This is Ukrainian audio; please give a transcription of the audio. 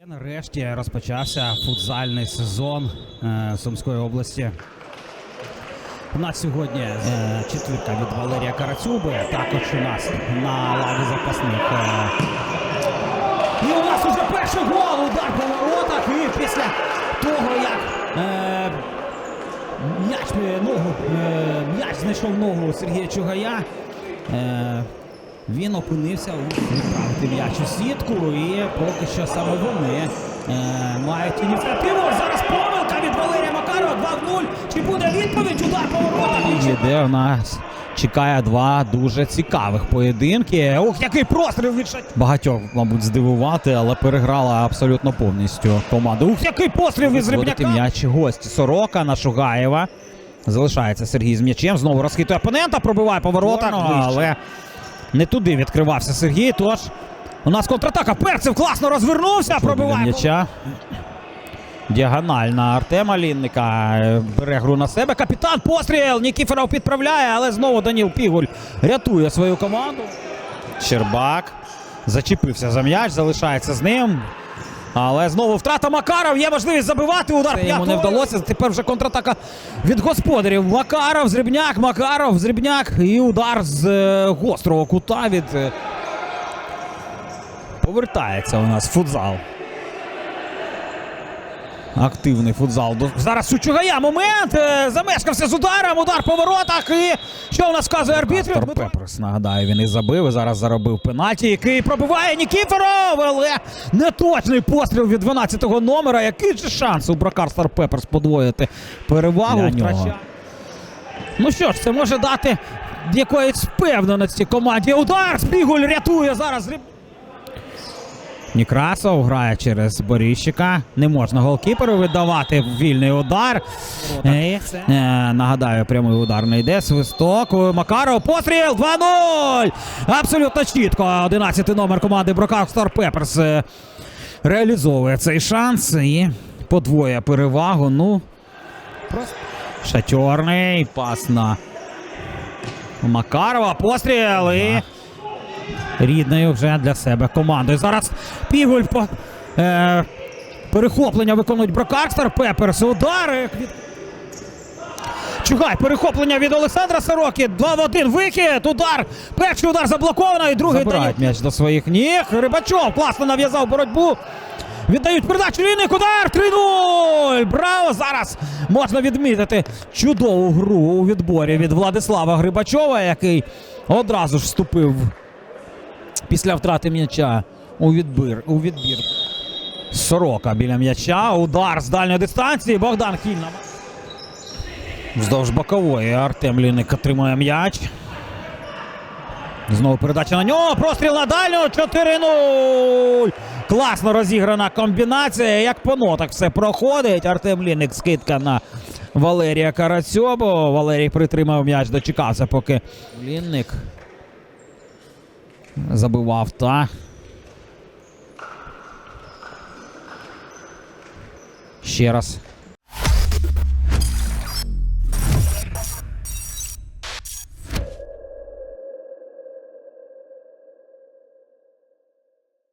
Е, нарешті розпочався футзальний сезон е, Сумської області. У нас сьогодні е, четвірка від Валерія Карацюби. Також у нас на лаві запасних. Е, і у нас уже перший гол. Удар м'яч, ногу, е, м'яч знайшов ногу Сергія Чугая. Е, він опинився у відправити м'яч у сітку, і поки що саме вони е, мають ініціативу. Зараз помилка від Валерія Макарова 2-0. Чи буде відповідь? Удар по воротах. І Де в нас чекає два дуже цікавих поєдинки. Ух, який простріл від Шат- Багатьох, мабуть, здивувати, але переграла абсолютно повністю команду. Ух, який постріл від Зрібняка. м'яч гості. Сорока на Шугаєва. Залишається Сергій з м'ячем. Знову розхитує опонента, пробиває по воротах, але не туди відкривався Сергій. Тож у нас контратака. Перцев класно розвернувся. Пробиває м'яча. Діагональ на Артема Лінника. Е, Бере гру на себе. Капітан постріл. Нікіфоров підправляє, але знову Даніл Пігуль рятує свою команду. Щербак зачепився за м'яч, залишається з ним. Але знову втрата Макаров. Є можливість забивати. Удар Це йому не вдалося. Тепер вже контратака від господарів. Макаров, Зрібняк, Макаров, Зрібняк. І удар з е, гострого кута від. е, Повертається у нас футзал. Активний футзал. Зараз у Чугая момент. е, Замешкався з ударом. Удар по воротах. І що у нас вказує арбітр? Пеперс, нагадаю, він і забив. І зараз заробив пенальті, який пробиває Нікіфоров. Але неточний постріл від 12-го номера. Який же шанс у Бракар Стар Пеперс подвоїти перевагу? Для нього. Ну що ж, це може дати якоїсь впевненості команді. Удар! Спігуль рятує зараз. Некрасов грає через Боріщика. Не можна голкіперу видавати вільний удар. І, е, нагадаю, прямий удар не йде. Свисток. Макаров. Постріл 2-0. Абсолютно чітко. 11-й номер команди Брокак Стар Пеперс реалізовує цей шанс і подвоє перевагу. Ну. Шатьорний. Пас на Макарова. Постріл і рідною вже для себе командою. Зараз Пігуль по е, перехоплення виконують Брокарстер. Пеперс. Удари. Від... Чугай, перехоплення від Олександра Сороки. 2 в 1 вихід. Удар. Перший удар заблоковано і другий Забирають м'яч до своїх ніг. Рибачов класно нав'язав боротьбу. Віддають передачу Лінник, удар 3-0! Браво! Зараз можна відмітити чудову гру у відборі від Владислава Грибачова, який одразу ж вступив після втрати м'яча у відбір. У відбір. Сорока біля м'яча. Удар з дальньої дистанції. Богдан Хільна. Вздовж бокової Артем Лінник отримує м'яч. Знову передача на нього. Простріл на дальню. 4-0. Класно розіграна комбінація. Як по нотах все проходить. Артем Лінник скидка на Валерія Карацьобу. Валерій притримав м'яч, дочекався, поки Лінник забивав та. Ще раз